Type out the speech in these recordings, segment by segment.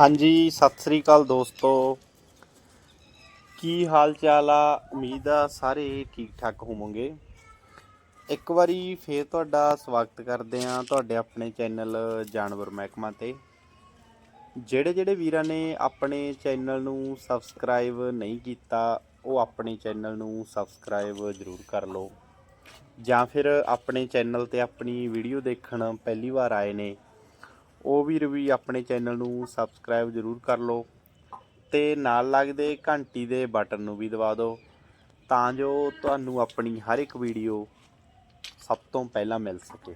ਹਾਂਜੀ, ਸਤਿ ਸ੍ਰੀ ਅਕਾਲ ਦੋਸਤੋ। ਕੀ ਹਾਲ ਚਾਲ ਆ? ਉਮੀਦ ਆ ਸਾਰੇ ਠੀਕ ਠਾਕ ਹੋਵੋਗੇ। ਇੱਕ ਵਾਰੀ ਫੇਰ ਤੁਹਾਡਾ ਸਵਾਗਤ ਕਰਦੇ ਆ ਤੁਹਾਡੇ ਆਪਣੇ ਚੈਨਲ ਜਾਨਵਰ ਮਹਿਕਮਾ ਤੇ। ਜਿਹੜੇ ਜਿਹੜੇ ਵੀਰਾਂ ਨੇ ਆਪਣੇ ਚੈਨਲ ਨੂੰ ਸਬਸਕ੍ਰਾਈਬ ਨਹੀਂ ਕੀਤਾ, ਉਹ ਆਪਣੇ ਚੈਨਲ ਨੂੰ ਸਬਸਕ੍ਰਾਈਬ ਜ਼ਰੂਰ ਕਰ ਲਓ। ਜਾਂ ਫਿਰ ਆਪਣੇ ਚੈਨਲ ਤੇ ਆਪਣੀ ਵੀਡੀਓ ਦੇਖਣ ਪਹਿਲੀ ਵਾਰ ਆਏ ਨੇ ਉਹ ਵੀਰ ਵੀ ਆਪਣੇ ਚੈਨਲ ਨੂੰ ਸਬਸਕ੍ਰਾਈਬ ਜ਼ਰੂਰ ਕਰ ਲਓ ਤੇ ਨਾਲ ਲੱਗਦੇ ਘੰਟੀ ਦੇ ਬਟਨ ਨੂੰ ਵੀ ਦਬਾ ਦਿਓ ਤਾਂ ਜੋ ਤੁਹਾਨੂੰ ਆਪਣੀ ਹਰ ਇੱਕ ਵੀਡੀਓ ਸਭ ਤੋਂ ਪਹਿਲਾਂ ਮਿਲ ਸਕੇ।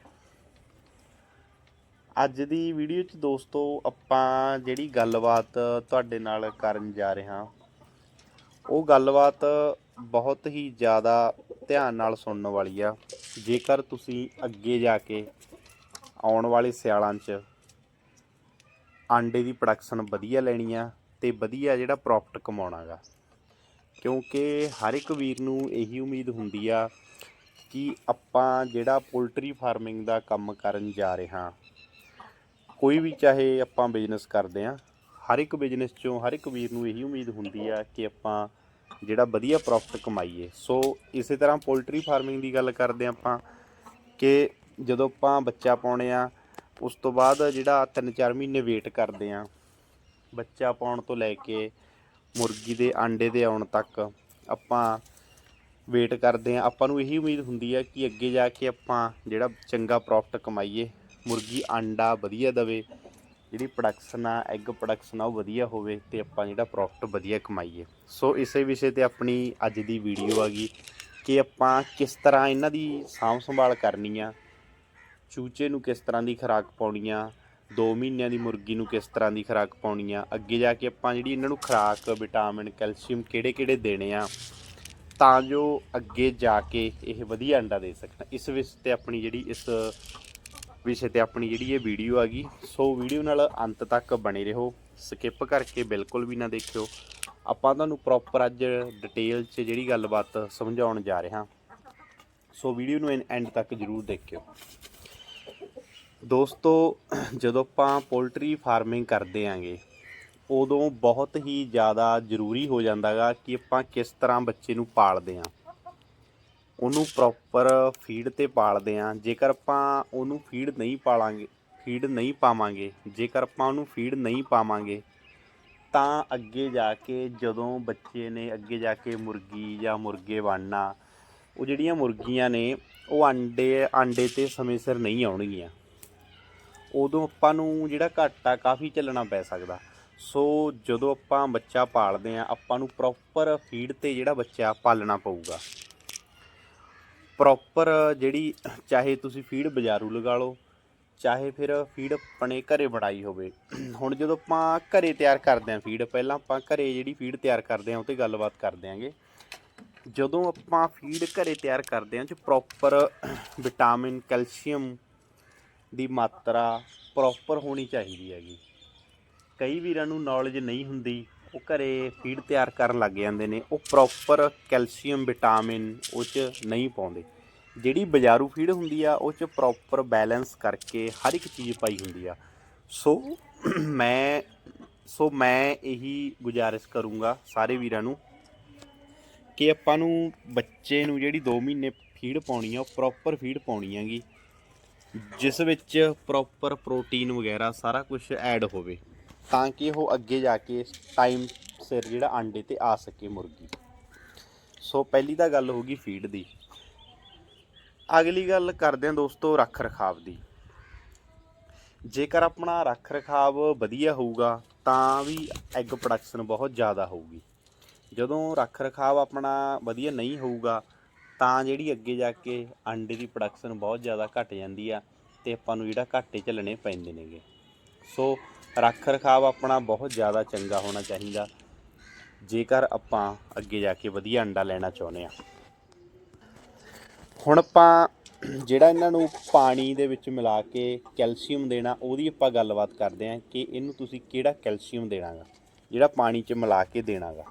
ਅੱਜ ਦੀ ਵੀਡੀਓ 'ਚ ਦੋਸਤੋ ਆਪਾਂ ਜਿਹੜੀ ਗੱਲਬਾਤ ਤੁਹਾਡੇ ਨਾਲ ਕਰਨ ਜਾ ਰਹੇ ਹਾਂ, ਉਹ ਗੱਲਬਾਤ ਬਹੁਤ ਹੀ ਜ਼ਿਆਦਾ ਧਿਆਨ ਨਾਲ ਸੁਣਨ ਵਾਲੀ ਆ। ਜੇਕਰ ਤੁਸੀਂ ਅੱਗੇ ਜਾ ਕੇ ਆਉਣ ਵਾਲੇ ਸਿਆਲਾਂ 'ਚ ਆਂਡੇ ਦੀ ਪ੍ਰੋਡਕਸ਼ਨ ਵਧੀਆ ਲੈਣੀ ਆ ਤੇ ਵਧੀਆ ਜਿਹੜਾ ਪ੍ਰੋਫਿਟ ਕਮਾਉਣਾਗਾ। ਕਿਉਂਕਿ ਹਰ ਇੱਕ ਵੀਰ ਨੂੰ ਇਹੀ ਉਮੀਦ ਹੁੰਦੀ ਆ ਕਿ ਆਪਾਂ ਜਿਹੜਾ ਪੋਲਟਰੀ ਫਾਰਮਿੰਗ ਦਾ ਕੰਮ ਕਰਨ ਜਾ ਰਹੇ ਹਾਂ ਕੋਈ ਵੀ ਚਾਹੇ ਆਪਾਂ ਬਿਜ਼ਨਸ ਕਰਦੇ ਆ, ਹਰ ਇੱਕ ਬਿਜ਼ਨਸ ਚੋਂ ਹਰ ਇੱਕ ਵੀਰ ਨੂੰ ਇਹੀ ਉਮੀਦ ਹੁੰਦੀ ਆ ਕਿ ਆਪਾਂ ਜਿਹੜਾ ਵਧੀਆ ਪ੍ਰੋਫਿਟ ਕਮਾਈਏ। ਸੋ ਇਸੇ ਤਰ੍ਹਾਂ ਪੋਲਟਰੀ ਫਾਰਮਿੰਗ ਦੀ ਗੱਲ ਕਰਦੇ ਹਾਂ ਆਪਾਂ ਕਿ ਜਦੋਂ ਆਪਾਂ ਬੱਚਾ ਪਾਉਣੇ ਆ ਉਸ ਤੋਂ ਬਾਅਦ ਜਿਹੜਾ 3-4 ਮਹੀਨੇ ਵੇਟ ਕਰਦੇ ਆ। ਬੱਚਾ ਪਾਉਣ ਤੋਂ ਲੈ ਕੇ ਮੁਰਗੀ ਦੇ ਆਂਡੇ ਦੇ ਆਉਣ ਤੱਕ ਆਪਾਂ ਵੇਟ ਕਰਦੇ ਆ। ਆਪਾਂ ਨੂੰ ਇਹੀ ਉਮੀਦ ਹੁੰਦੀ ਆ ਕਿ ਅੱਗੇ ਜਾ ਕੇ ਆਪਾਂ ਜਿਹੜਾ ਚੰਗਾ ਪ੍ਰੋਫਿਟ ਕਮਾਈਏ, ਮੁਰਗੀ ਆਂਡਾ ਵਧੀਆ ਦਵੇ, ਜਿਹੜੀ ਪ੍ਰੋਡਕਸ਼ਨ ਆ ਐਗ ਪ੍ਰੋਡਕਸ਼ਨ ਆ, ਉਹ ਵਧੀਆ ਹੋਵੇ ਤੇ ਆਪਾਂ ਜਿਹੜਾ ਪ੍ਰੋਫਿਟ ਵਧੀਆ ਕਮਾਈਏ। ਸੋ ਇਸੇ ਵਿਸ਼ੇ ਤੇ ਆਪਣੀ ਅੱਜ ਦੀ ਵੀਡੀਓ ਆ ਗਈ ਕਿ ਆਪਾਂ ਕਿਸ ਤਰ੍ਹਾਂ ਇਹਨਾਂ ਦੀ ਸਾਂਭ ਸੰਭਾਲ ਕਰਨੀ ਆ। ਚੂਚੇ ਨੂੰ ਕਿਸ ਤਰ੍ਹਾਂ ਦੀ ਖੁਰਾਕ ਪਾਉਣੀ ਆ? 2 ਮਹੀਨਿਆਂ ਦੀ ਮੁਰਗੀ ਨੂੰ ਕਿਸ ਤਰ੍ਹਾਂ ਦੀ ਖੁਰਾਕ ਪਾਉਣੀ ਆ? ਅੱਗੇ ਜਾ ਕੇ ਆਪਾਂ ਜਿਹੜੀ ਇਹਨਾਂ ਨੂੰ ਖੁਰਾਕ, ਵਿਟਾਮਿਨ, ਕੈਲਸ਼ੀਅਮ ਕਿਹੜੇ-ਕਿਹੜੇ ਦੇਣੇ ਆ? ਤਾਂ ਜੋ ਅੱਗੇ ਜਾ ਕੇ ਇਹ ਵਧੀਆ ਅੰਡਾ ਦੇ ਸਕਣ। ਇਸ ਵਿਸ਼ੇ ਤੇ ਆਪਣੀ ਜਿਹੜੀ, ਇਸ ਵਿਸ਼ੇ ਤੇ ਆਪਣੀ ਜਿਹੜੀ ਇਹ ਵੀਡੀਓ ਆ ਗਈ। ਸੋ ਵੀਡੀਓ ਨਾਲ ਅੰਤ ਤੱਕ ਬਣੇ ਰਹੋ। ਸਕਿਪ ਕਰਕੇ ਬਿਲਕੁਲ ਵੀ ਨਾ ਦੇਖਿਓ। ਆਪਾਂ ਤੁਹਾਨੂੰ ਪ੍ਰੋਪਰ ਅੱਜ ਡਿਟੇਲ 'ਚ ਜਿਹੜੀ ਗੱਲਬਾਤ ਸਮਝਾਉਣ ਜਾ ਰਹੇ ਹਾਂ। ਸੋ ਵੀਡੀਓ ਨੂੰ ਐਂਡ ਤੱਕ ਜਰੂਰ ਦੇਖਿਓ। ਦੋਸਤੋ, ਜਦੋਂ ਆਪਾਂ ਪੋਲਟਰੀ ਫਾਰਮਿੰਗ ਕਰਦੇ ਆਂਗੇ, ਉਦੋਂ ਬਹੁਤ ਹੀ ਜ਼ਿਆਦਾ ਜ਼ਰੂਰੀ ਹੋ ਜਾਂਦਾਗਾ ਕਿ ਆਪਾਂ ਕਿਸ ਤਰ੍ਹਾਂ ਬੱਚੇ ਨੂੰ ਪਾਲਦੇ ਆਂ। ਉਹਨੂੰ ਪ੍ਰੋਪਰ ਫੀਡ ਤੇ ਪਾਲਦੇ ਆਂ। ਜੇਕਰ ਆਪਾਂ ਉਹਨੂੰ ਫੀਡ ਨਹੀਂ ਪਾਲਾਂਗੇ ਫੀਡ ਨਹੀਂ ਪਾਵਾਂਗੇ, ਜੇਕਰ ਆਪਾਂ ਉਹਨੂੰ ਫੀਡ ਨਹੀਂ ਪਾਵਾਂਗੇ, ਤਾਂ ਅੱਗੇ ਜਾ ਕੇ ਜਦੋਂ ਬੱਚੇ ਨੇ ਅੱਗੇ ਜਾ ਕੇ ਮੁਰਗੀ ਜਾਂ ਮੁਰਗੇ ਬਣਨਾ ਉਹ ਜਿਹੜੀਆਂ ਮੁਰਗੀਆਂ ਨੇ, ਉਹ ਆਂਡੇ ਆਂਡੇ ਤੇ ਸਮੇਂ ਸਿਰ ਨਹੀਂ ਆਉਣਗੀਆਂ। ਉਦੋਂ ਆਪਾਂ ਨੂੰ ਜਿਹੜਾ ਘਾਟਾ ਕਾਫੀ ਚੱਲਣਾ ਪੈ ਸਕਦਾ। ਸੋ ਜਦੋਂ ਆਪਾਂ ਬੱਚਾ ਪਾਲਦੇ ਆ ਆਪਾਂ ਨੂੰ ਪ੍ਰੋਪਰ ਫੀਡ ਤੇ ਜਿਹੜਾ ਬੱਚਾ ਪਾਲਣਾ ਪਊਗਾ। ਪ੍ਰੋਪਰ ਜਿਹੜੀ ਚਾਹੇ ਤੁਸੀਂ ਫੀਡ ਬਾਜ਼ਾਰੂ ਲਗਾ ਲਓ, ਚਾਹੇ ਫਿਰ ਫੀਡ ਆਪਣੇ ਘਰੇ ਬਣਾਈ ਹੋਵੇ। ਹੁਣ ਜਦੋਂ ਆਪਾਂ ਘਰੇ ਤਿਆਰ ਕਰਦੇ ਆਂ ਫੀਡ ਪਹਿਲਾਂ ਆਪਾਂ ਘਰੇ ਜਿਹੜੀ ਫੀਡ ਤਿਆਰ ਕਰਦੇ ਆਂ ਉਹ ਤੇ ਗੱਲਬਾਤ ਕਰਦੇ ਆਂਗੇ ਜਦੋਂ ਆਪਾਂ ਫੀਡ ਘਰੇ ਤਿਆਰ ਕਰਦੇ ਆਂ ਚ ਪ੍ਰੋਪਰ ਵਿਟਾਮਿਨ ਕੈਲਸ਼ੀਅਮ ਦੀ ਮਾਤਰਾ ਪ੍ਰੋਪਰ ਹੋਣੀ ਚਾਹੀਦੀ ਹੈਗੀ। ਕਈ ਵੀਰਾਂ ਨੂੰ ਨੌਲੇਜ ਨਹੀਂ ਹੁੰਦੀ, ਉਹ ਘਰੇ ਫੀਡ ਤਿਆਰ ਕਰਨ ਲੱਗ ਜਾਂਦੇ ਨੇ, ਉਹ ਪ੍ਰੋਪਰ ਕੈਲਸ਼ੀਅਮ ਵਿਟਾਮਿਨ ਉਹ 'ਚ ਨਹੀਂ ਪਾਉਂਦੇ। ਜਿਹੜੀ ਬਾਜ਼ਾਰੂ ਫੀਡ ਹੁੰਦੀ ਆ, ਉਹ 'ਚ ਪ੍ਰੋਪਰ ਬੈਲੈਂਸ ਕਰਕੇ ਹਰ ਇੱਕ ਚੀਜ਼ ਪਾਈ ਹੁੰਦੀ ਆ। ਸੋ ਮੈਂ ਸੋ ਮੈਂ ਇਹੀ ਗੁਜ਼ਾਰਿਸ਼ ਕਰੂੰਗਾ ਸਾਰੇ ਵੀਰਾਂ ਨੂੰ ਕਿ ਆਪਾਂ ਨੂੰ ਬੱਚੇ ਨੂੰ ਜਿਹੜੀ 2 ਮਹੀਨੇ ਫੀਡ ਪਾਉਣੀ ਆ, ਉਹ ਪ੍ਰੋਪਰ ਫੀਡ ਪਾਉਣੀ ਹੈਗੀ। ਜਿਸ ਵਿੱਚ ਪ੍ਰੋਪਰ ਪ੍ਰੋਟੀਨ ਵਗੈਰਾ ਸਾਰਾ ਕੁਝ ਐਡ ਹੋਵੇ। ਤਾਂ ਕਿ ਉਹ ਅੱਗੇ ਜਾ ਕੇ ਟਾਈਮ ਸਿਰ ਜਿਹੜਾ ਆਂਡੇ ਤੇ ਆ ਸਕੇ ਮੁਰਗੀ। ਸੋ ਪਹਿਲੀ ਤਾਂ ਗੱਲ ਹੋ ਗਈ ਫੀਡ ਦੀ। ਅਗਲੀ ਗੱਲ ਕਰਦੇ ਹਾਂ ਦੋਸਤੋ ਰੱਖ ਰਖਾਵ ਦੀ। ਜੇਕਰ ਆਪਣਾ ਰੱਖ ਰਖਾਵ ਵਧੀਆ ਹੋਊਗਾ, ਤਾਂ ਵੀ ਐਗ ਪ੍ਰੋਡਕਸ਼ਨ ਬਹੁਤ ਜ਼ਿਆਦਾ ਹੋਊਗੀ। ਜਦੋਂ ਰੱਖ ਰਖਾਵ ਆਪਣਾ ਵਧੀਆ ਨਹੀਂ ਹੋਊਗਾ ਤਾਂ ਜਿਹੜੀ ਅੱਗੇ ਜਾ ਕੇ ਅੰਡੇ ਦੀ ਪ੍ਰੋਡਕਸ਼ਨ ਬਹੁਤ ਜ਼ਿਆਦਾ ਘਟ ਜਾਂਦੀ ਆ ਤੇ ਆਪਾਂ ਨੂੰ ਜਿਹੜਾ ਘਾਟੇ ਝੱਲਣੇ ਪੈਂਦੇ ਨੇਗੇ। ਸੋ ਰੱਖ ਰਖਾਵ ਆਪਣਾ ਬਹੁਤ ਜ਼ਿਆਦਾ ਚੰਗਾ ਹੋਣਾ ਚਾਹੀਦਾ। ਜੇਕਰ ਆਪਾਂ ਅੱਗੇ ਜਾ ਕੇ ਵਧੀਆ ਅੰਡਾ ਲੈਣਾ ਚਾਹੁੰਦੇ ਆ। ਹੁਣ ਆਪਾਂ ਜਿਹੜਾ ਇਹਨਾਂ ਨੂੰ ਪਾਣੀ ਦੇ ਵਿੱਚ ਮਿਲਾ ਕੇ ਕੈਲਸ਼ੀਅਮ ਦੇਣਾ, ਉਹਦੀ ਆਪਾਂ ਗੱਲਬਾਤ ਕਰਦੇ ਹਾਂ ਕਿ ਇਹਨੂੰ ਤੁਸੀਂ ਕਿਹੜਾ ਕੈਲਸ਼ੀਅਮ ਦੇਣਾਗਾ, ਜਿਹੜਾ ਪਾਣੀ 'ਚ ਮਿਲਾ ਕੇ ਦੇਣਾਗਾ।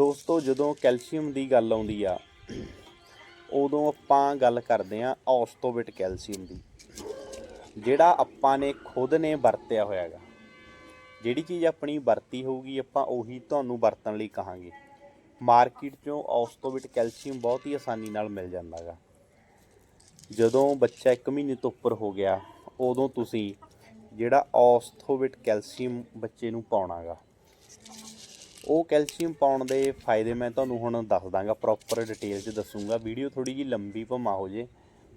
ਦੋਸਤੋ, ਜਦੋਂ ਕੈਲਸ਼ੀਅਮ ਦੀ ਗੱਲ ਆਉਂਦੀ ਆ, ਉਦੋਂ ਆਪਾਂ ਗੱਲ ਕਰਦੇ ਆ ਔਸਤੋਬਿਟ ਕੈਲਸ਼ੀਅਮ ਦੀ, ਜਿਹੜਾ ਆਪਾਂ ਨੇ ਖੁਦ ਨੇ ਵਰਤਿਆ ਹੋਇਆਗਾ ਜਿਹੜੀ ਚੀਜ਼ ਆਪਣੀ ਵਰਤੀ ਹੋਊਗੀ, ਆਪਾਂ ਉਹੀ ਤੁਹਾਨੂੰ ਵਰਤਣ ਲਈ ਕਹਾਂਗੇ। ਮਾਰਕੀਟ 'ਚੋਂ ਔਸਤੋਵਿਟ ਕੈਲਸ਼ੀਅਮ ਬਹੁਤ ਹੀ ਆਸਾਨੀ ਨਾਲ ਮਿਲ ਜਾਂਦਾ ਗਾ ਜਦੋਂ ਬੱਚਾ 1 ਮਹੀਨੇ ਤੋਂ ਉੱਪਰ ਹੋ ਗਿਆ, ਉਦੋਂ ਤੁਸੀਂ ਜਿਹੜਾ ਔਸਥੋਵਿਟ ਕੈਲਸ਼ੀਅਮ ਬੱਚੇ ਨੂੰ ਪਾਉਣਾਗਾ ਉਹ ਕੈਲਸ਼ੀਅਮ ਪਾਉਣ ਦੇ ਫਾਇਦੇ ਮੈਂ ਤੁਹਾਨੂੰ ਹੁਣ ਦੱਸ ਦਾਂਗਾ ਪ੍ਰੋਪਰ ਡਿਟੇਲ 'ਚ ਦੱਸੂਗਾ। ਵੀਡੀਓ ਥੋੜੀ ਜੀ ਲੰਬੀ ਭਮਾ ਹੋ ਜੇ,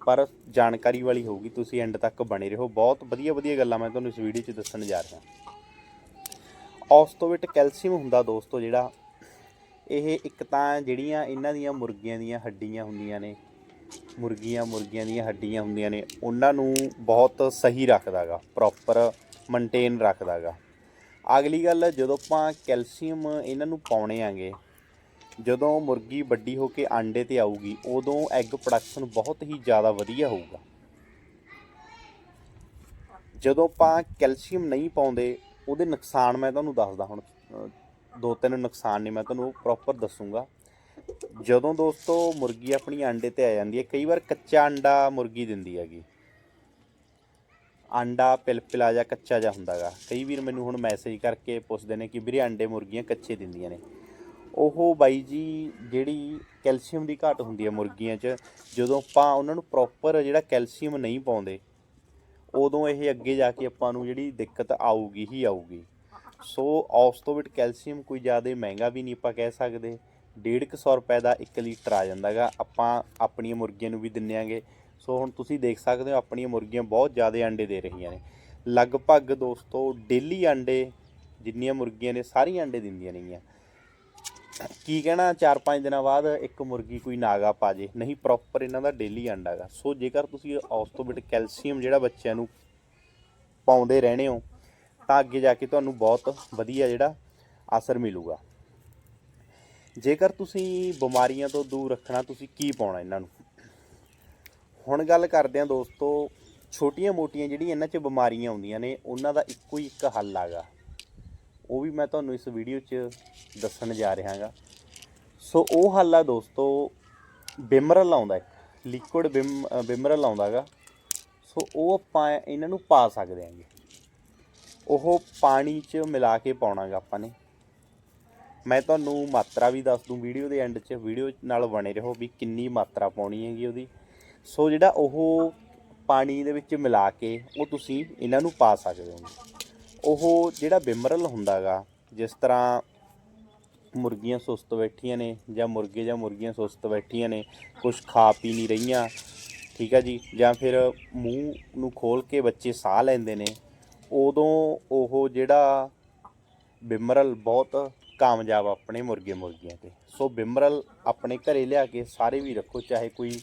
ਪਰ ਜਾਣਕਾਰੀ ਵਾਲੀ ਹੋਊਗੀ, ਤੁਸੀਂ ਐਂਡ ਤੱਕ ਬਣੇ ਰਹੋ। ਬਹੁਤ ਵਧੀਆ ਵਧੀਆ ਗੱਲਾਂ ਮੈਂ ਤੁਹਾਨੂੰ ਇਸ ਵੀਡੀਓ 'ਚ ਦੱਸਣ ਜਾ ਰਿਹਾ। ਔਸਤੋਵਿਟ ਕੈਲਸ਼ੀਅਮ ਹੁੰਦਾ ਦੋਸਤੋ ਜਿਹੜਾ, ਇਹ ਇੱਕ ਤਾਂ ਜਿਹੜੀਆਂ ਇਹਨਾਂ ਦੀਆਂ ਮੁਰਗੀਆਂ ਦੀਆਂ ਹੱਡੀਆਂ ਹੁੰਦੀਆਂ ਨੇ, ਮੁਰਗੀਆਂ ਮੁਰਗੀਆਂ ਦੀਆਂ ਹੱਡੀਆਂ ਹੁੰਦੀਆਂ ਨੇ, ਉਹਨਾਂ ਨੂੰ ਬਹੁਤ ਸਹੀ ਰੱਖਦਾਗਾ ਪ੍ਰੋਪਰ ਮੇਨਟੇਨ ਰੱਖਦਾਗਾ। ਅਗਲੀ ਗੱਲ, ਜਦੋਂ ਆਪਾਂ ਕੈਲਸ਼ੀਅਮ ਇਹਨਾਂ ਨੂੰ ਪਾਉਣੇ ਆਂਗੇ, ਜਦੋਂ ਮੁਰਗੀ ਵੱਡੀ ਹੋ ਕੇ ਆਂਡੇ ਤੇ ਆਊਗੀ, ਉਦੋਂ ਐਗ ਪ੍ਰੋਡਕਸ਼ਨ ਬਹੁਤ ਹੀ ਜ਼ਿਆਦਾ ਵਧੀਆ ਹੋਊਗਾ। ਜਦੋਂ ਆਪਾਂ ਕੈਲਸ਼ੀਅਮ ਨਹੀਂ ਪਾਉਂਦੇ, ਉਹਦੇ ਨੁਕਸਾਨ ਮੈਂ ਤੁਹਾਨੂੰ ਦੱਸਦਾ ਹੁਣ ਦੋ ਤਿੰਨ ਨੁਕਸਾਨ ਨੇ, ਮੈਂ ਤੁਹਾਨੂੰ ਪ੍ਰੋਪਰ ਦੱਸੂਗਾ। ਜਦੋਂ ਦੋਸਤੋ ਮੁਰਗੀ ਆਪਣੀ ਆਂਡੇ ਤੇ ਆ ਜਾਂਦੀ ਹੈ, ਕਈ ਵਾਰ ਕੱਚਾ ਅੰਡਾ ਮੁਰਗੀ ਦਿੰਦੀ ਹੈਗੀ। ਆਂਡਾ ਪਿਲਪਿਲਾ ਜਾਂ ਕੱਚਾ ਜਾਂ ਹੁੰਦਾਗਾ। ਕਈ ਵੀਰ ਮੈਨੂੰ ਹੁਣ ਮੈਸੇਜ ਕਰਕੇ ਪੁੱਛਦੇ ਨੇ ਕਿ ਵੀਰੇ ਆਂਡੇ ਮੁਰਗੀਆਂ ਕੱਚੇ ਦਿੰਦੀਆਂ ਨੇ। ਉਹ ਬਾਈ ਜੀ ਜਿਹੜੀ ਕੈਲਸ਼ੀਅਮ ਦੀ ਘਾਟ ਹੁੰਦੀ ਹੈ ਮੁਰਗੀਆਂ 'ਚ, ਜਦੋਂ ਆਪਾਂ ਉਹਨਾਂ ਨੂੰ ਪ੍ਰੋਪਰ ਜਿਹੜਾ ਕੈਲਸ਼ੀਅਮ ਨਹੀਂ ਪਾਉਂਦੇ, ਉਦੋਂ ਇਹ ਅੱਗੇ ਜਾ ਕੇ ਆਪਾਂ ਨੂੰ ਜਿਹੜੀ ਦਿੱਕਤ ਆਊਗੀ ਹੀ ਆਊਗੀ। ਸੋ ਔਸਤੋਵਿਟ ਕੈਲਸ਼ੀਅਮ ਕੋਈ ਜ਼ਿਆਦਾ ਮਹਿੰਗਾ ਵੀ ਨਹੀਂ ਆਪਾਂ ਕਹਿ ਸਕਦੇ। 150 ਰੁਪਏ ਦਾ 1 ਲੀਟਰ ਆ ਜਾਂਦਾਗਾ। ਆਪਾਂ ਆਪਣੀਆਂ ਮੁਰਗੀਆਂ ਨੂੰ ਵੀ ਦਿੰਨੇ ਆਂਗੇ। ਸੋ ਹੁਣ ਤੁਸੀਂ ਦੇਖ ਸਕਦੇ ਹੋ ਆਪਣੀਆਂ ਮੁਰਗੀਆਂ ਬਹੁਤ ਜ਼ਿਆਦਾ ਅੰਡੇ ਦੇ ਰਹੀਆਂ ਨੇ। ਲਗਭਗ ਦੋਸਤੋ ਡੇਲੀ ਅੰਡੇ ਜਿੰਨੀਆਂ ਮੁਰਗੀਆਂ ਨੇ ਸਾਰੀਆਂ ਅੰਡੇ ਦਿੰਦੀਆਂ ਨੇਗੀਆਂ। ਕੀ ਕਹਿਣਾ 4-5 ਦਿਨਾਂ ਬਾਅਦ ਇੱਕ ਮੁਰਗੀ ਕੋਈ ਨਾਗਾ ਪਾ ਜੇ। ਨਹੀਂ ਪ੍ਰੋਪਰ ਇਹਨਾਂ ਦਾ ਡੇਲੀ ਅੰਡਾ ਗਾ ਸੋ ਜੇਕਰ ਤੁਸੀਂ ਔਸਤੋਵਿਟ ਕੈਲਸ਼ੀਅਮ ਜਿਹੜਾ ਬੱਚਿਆਂ ਨੂੰ ਪਾਉਂਦੇ ਰਹਿਣੇ ਹੋ, ਤਾਂ ਅੱਗੇ ਜਾ ਕੇ ਤੁਹਾਨੂੰ ਬਹੁਤ ਵਧੀਆ ਜਿਹੜਾ ਅਸਰ ਮਿਲੂਗਾ। ਜੇਕਰ ਤੁਸੀਂ ਬਿਮਾਰੀਆਂ ਤੋਂ ਦੂਰ ਰੱਖਣਾ, ਤੁਸੀਂ ਕੀ ਪਾਉਣਾ ਇਹਨਾਂ ਨੂੰ? ਹੁਣ ਗੱਲ ਕਰਦੇ ਹਾਂ ਦੋਸਤੋ ਛੋਟੀਆਂ-ਮੋਟੀਆਂ ਜਿਹੜੀਆਂ ਇਹਨਾਂ 'ਚ ਬਿਮਾਰੀਆਂ ਆਉਂਦੀਆਂ ਨੇ ਉਹਨਾਂ ਦਾ ਇੱਕੋ ਹੀ ਇੱਕ ਹੱਲ ਆਗਾ। ਉਹ ਵੀ ਮੈਂ ਤੁਹਾਨੂੰ ਇਸ ਵੀਡੀਓ 'ਚ ਦੱਸਣ ਜਾ ਰਿਹਾ ਹਾਂਗਾ ਸੋ ਉਹ ਹੱਲ ਆ ਦੋਸਤੋ ਬਿਮਰਲ ਆਉਂਦਾ ਇੱਕ ਲਿਕੁਇਡ ਬਿਮ ਅ, ਬਿਮਰਲ ਆਉਂਦਾਗਾ। ਸੋ ਉਹ ਆਪਾਂ ਇਹਨਾਂ ਨੂੰ ਪਾ ਸਕਦੇ ਹਾਂਗੇ। ਉਹ ਪਾਣੀ 'ਚ ਮਿਲਾ ਕੇ ਪਾਉਣਾਗਾ ਆਪਾਂ ਨੇ। ਮੈਂ ਤੁਹਾਨੂੰ ਮਾਤਰਾ ਵੀ ਦੱਸ ਦੂੰ ਵੀਡੀਓ ਦੇ ਐਂਡ 'ਚ ਵੀਡੀਓ ਨਾਲ ਬਣੇ ਰਹੋ ਵੀ ਕਿੰਨੀ ਮਾਤਰਾ ਪਾਉਣੀ ਹੈਗੀ ਉਹਦੀ। ਸੋ ਜਿਹੜਾ ਉਹ ਪਾਣੀ ਦੇ ਵਿੱਚ ਮਿਲਾ ਕੇ ਉਹ ਤੁਸੀਂ ਇਹਨਾਂ ਨੂੰ ਪਾ ਸਕਦੇ ਹੋ। ਉਹ ਜਿਹੜਾ ਬਿਮਰਲ ਹੁੰਦਾਗਾ, ਜਿਸ ਤਰ੍ਹਾਂ ਮੁਰਗੀਆਂ ਸੁਸਤ ਬੈਠੀਆਂ ਨੇ ਜਾਂ ਮੁਰਗੇ ਜਾਂ ਮੁਰਗੀਆਂ ਸੁਸਤ ਬੈਠੀਆਂ ਨੇ ਕੁਝ ਖਾ ਪੀ ਨਹੀਂ ਰਹੀਆਂ, ਠੀਕ ਆ ਜੀ? ਜਾਂ ਫਿਰ ਮੂੰਹ ਨੂੰ ਖੋਲ ਕੇ ਬੱਚੇ ਸਾਹ ਲੈਂਦੇ ਨੇ, ਉਦੋਂ ਉਹ ਜਿਹੜਾ ਬਿਮਰਲ ਬਹੁਤ ਕਾਮਯਾਬ ਆਪਣੇ ਮੁਰਗੇ ਮੁਰਗੀਆਂ ਤੇ। ਸੋ ਬਿਮਰਲ ਆਪਣੇ ਘਰੇ ਲਿਆ ਕੇ ਸਾਰੇ ਵੀ ਰੱਖੋ, ਚਾਹੇ ਕੋਈ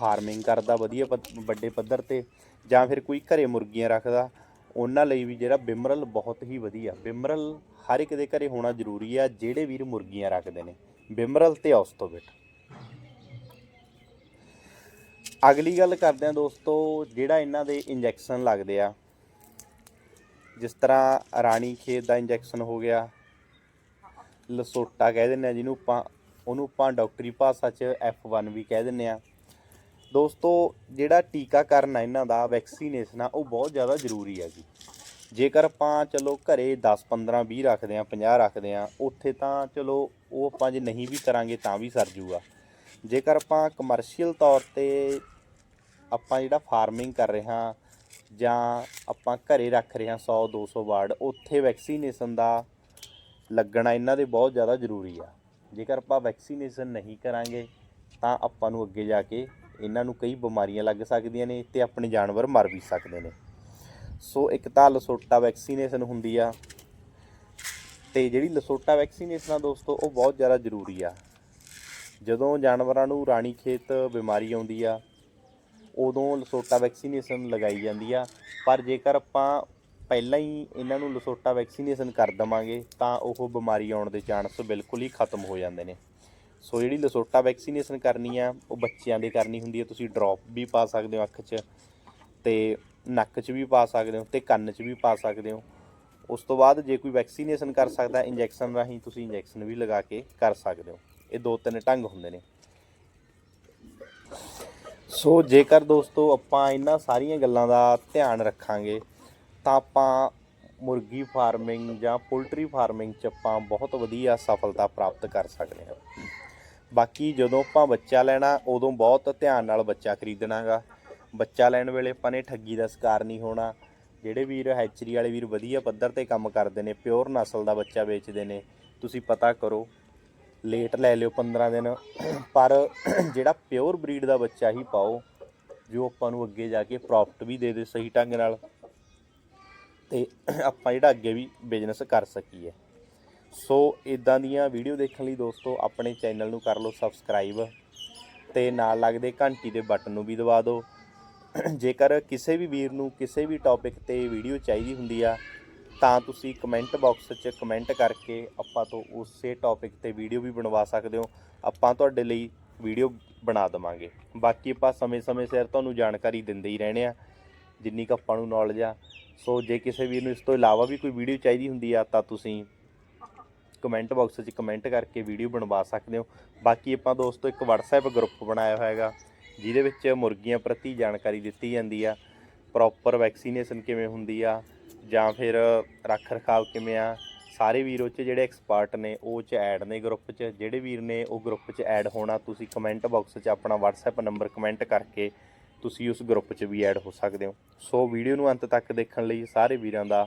ਫਾਰਮਿੰਗ ਕਰਦਾ, ਵਧੀਆ ਪੱਧ- ਵੱਡੇ ਪੱਧਰ ਤੇ, ਜਾਂ ਫਿਰ ਕੋਈ ਘਰੇ ਮੁਰਗੀਆਂ ਰੱਖਦਾ, ਉਹਨਾਂ ਲਈ ਵੀ ਜਿਹੜਾ ਬਿਮਰਲ ਬਹੁਤ ਹੀ ਵਧੀਆ। ਬਿਮਰਲ ਹਰ ਇੱਕ ਦੇ ਘਰੇ ਹੋਣਾ ਜ਼ਰੂਰੀ ਆ, ਜਿਹੜੇ ਵੀਰ ਮੁਰਗੀਆਂ ਰੱਖਦੇ ਨੇ। ਬਿਮਰਲ ਤੇ ਔਸਤੋਬਿਟ। ਅਗਲੀ ਗੱਲ ਕਰਦੇ ਆ ਦੋਸਤੋ, ਜਿਹੜਾ ਇਹਨਾਂ ਦੇ ਇੰਜੈਕਸ਼ਨ ਲੱਗਦੇ ਆ, ਜਿਸ ਤਰ੍ਹਾਂ ਰਾਣੀ ਖੇਤ ਦਾ ਇੰਜੈਕਸ਼ਨ ਹੋ ਗਿਆ, ਲਸੋਟਾ ਕਹਿ ਦਿੰਦੇ ਆ ਜਿਹਨੂੰ ਆਪਾਂ, ਉਹਨੂੰ ਆਪਾਂ ਡਾਕਟਰੀ ਭਾਸ਼ਾ 'ਚ F1 ਵੀ ਕਹਿ ਦਿੰਦੇ ਆ। ਦੋਸਤੋ, ਜਿਹੜਾ ਟੀਕਾਕਰਨ ਆ ਇਹਨਾਂ ਦਾ ਵੈਕਸੀਨੇਸ਼ਨ ਆ, ਉਹ ਬਹੁਤ ਜ਼ਿਆਦਾ ਜ਼ਰੂਰੀ ਹੈ ਜੀ। ਜੇਕਰ ਆਪਾਂ ਚਲੋ ਘਰੇ 10 15 20 ਰੱਖਦੇ ਆ 50 ਰੱਖਦੇ ਆ, ਉੱਥੇ ਤਾਂ ਚਲੋ ਉਹ ਆਪਾਂ ਜੇ ਨਹੀਂ ਵੀ ਕਰਾਂਗੇ ਤਾਂ ਵੀ ਸਰ ਜੂਗਾ। ਜੇਕਰ ਆਪਾਂ ਕਮਰਸ਼ੀਅਲ ਤੌਰ ਤੇ ਆਪਾਂ ਜਿਹੜਾ ਫਾਰਮਿੰਗ ਕਰ ਰਹੇ ਹਾਂ, ਜਾਂ ਆਪਾਂ ਘਰੇ ਰੱਖ ਰਹੇ ਹਾਂ 100 200 ਵਾਰਡ, ਉੱਥੇ ਵੈਕਸੀਨੇਸ਼ਨ ਦਾ ਲੱਗਣਾ ਇਹਨਾਂ ਦੇ ਬਹੁਤ ਜ਼ਿਆਦਾ ਜ਼ਰੂਰੀ ਆ। ਜੇਕਰ ਆਪਾਂ ਵੈਕਸੀਨੇਸ਼ਨ ਨਹੀਂ ਕਰਾਂਗੇ, ਤਾਂ ਆਪਾਂ ਨੂੰ ਅੱਗੇ ਜਾ ਕੇ ਇਹਨਾਂ ਨੂੰ ਕਈ ਬਿਮਾਰੀਆਂ ਲੱਗ ਸਕਦੀਆਂ ਨੇ ਤੇ ਆਪਣੇ ਜਾਨਵਰ ਮਰ ਵੀ ਸਕਦੇ ਨੇ। ਸੋ ਇੱਕ ਤਾਂ ਲਸੋਟਾ ਵੈਕਸੀਨੇਸ਼ਨ ਹੁੰਦੀ ਆ ਤੇ ਜਿਹੜੀ ਲਸੋਟਾ ਵੈਕਸੀਨੇਸ਼ਨ ਆ ਦੋਸਤੋ, ਉਹ ਬਹੁਤ ਜ਼ਿਆਦਾ ਜ਼ਰੂਰੀ ਆ। ਜਦੋਂ ਜਾਨਵਰਾਂ ਨੂੰ ਰਾਣੀ ਖੇਤ ਬਿਮਾਰੀ ਆਉਂਦੀ ਆ, ਉਦੋਂ ਲਸੋਟਾ ਵੈਕਸੀਨੇਸ਼ਨ ਲਗਾਈ ਜਾਂਦੀ ਆ। ਪਰ ਜੇਕਰ ਆਪਾਂ ਪਹਿਲਾਂ ਹੀ ਇਹਨਾਂ ਨੂੰ ਲਸੋਟਾ ਵੈਕਸੀਨੇਸ਼ਨ ਕਰ ਦਵਾਂਗੇ, ਤਾਂ ਉਹ ਬਿਮਾਰੀ ਆਉਣ ਦੇ ਚਾਂਸ ਬਿਲਕੁਲ ਹੀ ਖਤਮ ਹੋ ਜਾਂਦੇ ਨੇ। ਸੋ ਜਿਹੜੀ ਲਸੋਟਾ ਵੈਕਸੀਨੇਸ਼ਨ ਕਰਨੀ ਆ, ਉਹ ਬੱਚਿਆਂ ਦੇ ਕਰਨੀ ਹੁੰਦੀ ਹੈ ਤੁਸੀਂ ਡ੍ਰੌਪ ਵੀ ਪਾ ਸਕਦੇ ਹੋ ਅੱਖ 'ਚ ਤੇ ਨੱਕ 'ਚ ਵੀ ਪਾ ਸਕਦੇ ਹੋ ਤੇ ਕੰਨ 'ਚ ਵੀ ਪਾ ਸਕਦੇ ਹੋ। ਉਸ ਤੋਂ ਬਾਅਦ ਜੇ ਕੋਈ ਵੈਕਸੀਨੇਸ਼ਨ ਕਰ ਸਕਦਾ ਇੰਜੈਕਸ਼ਨ ਰਾਹੀਂ ਤੁਸੀਂ ਇੰਜੈਕਸ਼ਨ ਵੀ ਲਗਾ ਕੇ ਕਰ ਸਕਦੇ ਹੋ। ਇਹ ਦੋ ਤਿੰਨ ਢੰਗ ਹੁੰਦੇ ਨੇ। ਸੋ ਜੇਕਰ ਦੋਸਤੋ ਆਪਾਂ ਇਹਨਾਂ ਸਾਰੀਆਂ ਗੱਲਾਂ ਦਾ ਧਿਆਨ ਰੱਖਾਂਗੇ, ਤਾਂ ਆਪਾਂ ਮੁਰਗੀ ਫਾਰਮਿੰਗ ਜਾਂ ਪੋਲਟਰੀ ਫਾਰਮਿੰਗ 'ਚ ਆਪਾਂ ਬਹੁਤ ਵਧੀਆ ਸਫਲਤਾ ਪ੍ਰਾਪਤ ਕਰ ਸਕਦੇ ਹਾਂ। ਬਾਕੀ ਜਦੋਂ ਆਪਾਂ ਬੱਚਾ ਲੈਣਾ, ਉਦੋਂ ਬਹੁਤ ਧਿਆਨ ਨਾਲ ਬੱਚਾ ਖਰੀਦਣਾਗਾ। ਬੱਚਾ ਲੈਣ ਵੇਲੇ ਆਪਾਂ ਨੇ ਠੱਗੀ ਦਾ ਸ਼ਿਕਾਰ ਨਹੀਂ ਹੋਣਾ। ਜਿਹੜੇ ਵੀਰ ਹੈਚਰੀ ਵਾਲੇ ਵੀਰ ਵਧੀਆ ਪੱਧਰ ਤੇ ਕੰਮ ਕਰਦੇ ਨੇ, ਪਿਓਰ ਨਸਲ ਦਾ ਬੱਚਾ ਵੇਚਦੇ ਨੇ, ਤੁਸੀਂ ਪਤਾ ਕਰੋ, ਲੇਟ ਲੈ ਲਿਓ 15 ਦਿਨ। ਪਰ ਜਿਹੜਾ ਪਿਓਰ ਬਰੀਡ ਦਾ ਬੱਚਾ ਹੀ ਪਾਓ, ਜੋ ਆਪਾਂ ਨੂੰ ਅੱਗੇ ਜਾ ਕੇ ਪ੍ਰੋਫਿਟ ਵੀ ਦੇ ਦੇ ਸਹੀ ਢੰਗ ਨਾਲ, ਤੇ ਆਪਾਂ ਜਿਹੜਾ ਅੱਗੇ ਵੀ ਬਿਜ਼ਨਸ ਕਰ ਸਕੀਏ। ਸੋ ਇਦਾਂ ਦੀਆਂ ਵੀਡੀਓ ਦੇਖਣ ਲਈ ਦੋਸਤੋ, ਆਪਣੇ ਚੈਨਲ ਨੂੰ ਕਰ ਲਓ ਸਬਸਕ੍ਰਾਈਬ ਤੇ ਨਾਲ ਲੱਗਦੇ ਘੰਟੀ ਦੇ ਬਟਨ ਨੂੰ ਵੀ ਦਬਾ ਦਿਓ। ਜੇਕਰ ਕਿਸੇ ਵੀ ਵੀਰ ਨੂੰ ਕਿਸੇ ਵੀ ਟੌਪਿਕ ਤੇ ਵੀਡੀਓ ਚਾਹੀਦੀ ਹੁੰਦੀ ਆ, ਤਾਂ ਤੁਸੀਂ ਕਮੈਂਟ ਬਾਕਸ 'ਚ ਕਮੈਂਟ ਕਰਕੇ ਆਪਾਂ ਤੋਂ ਉਸੇ ਟੌਪਿਕ ਤੇ ਵੀਡੀਓ ਵੀ ਬਣਵਾ ਸਕਦੇ ਹੋ। ਆਪਾਂ ਤੁਹਾਡੇ ਲਈ ਵੀਡੀਓ ਬਣਾ ਦੇਵਾਂਗੇ। ਬਾਕੀ ਆਪਾਂ ਸਮੇਂ-ਸਮੇਂ ਸਿਰ ਤੁਹਾਨੂੰ ਜਾਣਕਾਰੀ ਦਿੰਦੇ ਹੀ ਰਹਿਣੇ ਆ, ਜਿੰਨੀ ਕੁ ਆਪਾਂ ਨੂੰ ਨੌਲੇਜ ਆ। ਸੋ ਜੇ ਕਿਸੇ ਵੀਰ ਨੂੰ ਇਸ ਤੋਂ ਇਲਾਵਾ ਵੀ ਕੋਈ ਵੀਡੀਓ ਚਾਹੀਦੀ ਹੁੰਦੀ ਆ, ਤਾਂ ਤੁਸੀਂ ਕਮੈਂਟ ਬਾਕਸ 'ਚ ਕਮੈਂਟ ਕਰਕੇ ਵੀਡੀਓ ਬਣਵਾ ਸਕਦੇ ਹੋ। ਬਾਕੀ ਆਪਾਂ ਦੋਸਤੋ ਇੱਕ WhatsApp ਗਰੁੱਪ ਬਣਾਇਆ ਹੋਇਆ ਹੈਗਾ ਜਿਹਦੇ ਵਿੱਚ ਮੁਰਗੀਆਂ ਪ੍ਰਤੀ ਜਾਣਕਾਰੀ ਦਿੱਤੀ ਜਾਂਦੀ ਆ। ਪ੍ਰੋਪਰ ਵੈਕਸੀਨੇਸ਼ਨ ਕਿਵੇਂ ਹੁੰਦੀ ਆ, ਜਾਂ ਫਿਰ ਰੱਖ ਰਖਾਵ ਕਿਵੇਂ ਆ, ਸਾਰੇ ਵੀਰੋ 'ਚ ਜਿਹੜੇ ਐਕਸਪਰਟ ਨੇ, ਉਹ 'ਚ ਐਡ ਨੇ ਗਰੁੱਪ 'ਚ। ਜਿਹੜੇ ਵੀਰ ਨੇ ਉਹ ਗਰੁੱਪ 'ਚ ਐਡ ਹੋਣਾ, ਤੁਸੀਂ ਕਮੈਂਟ ਬਾਕਸ 'ਚ ਆਪਣਾ WhatsApp ਨੰਬਰ ਕਮੈਂਟ ਕਰਕੇ ਤੁਸੀਂ ਉਸ ਗਰੁੱਪ 'ਚ ਵੀ ਐਡ ਹੋ ਸਕਦੇ ਹੋ। ਸੋ ਵੀਡੀਓ ਨੂੰ ਅੰਤ ਤੱਕ ਦੇਖਣ ਲਈ ਸਾਰੇ ਵੀਰਾਂ ਦਾ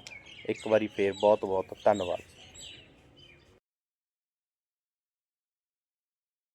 ਇੱਕ ਵਾਰੀ ਫੇਰ ਬਹੁਤ ਬਹੁਤ ਧੰਨਵਾਦ।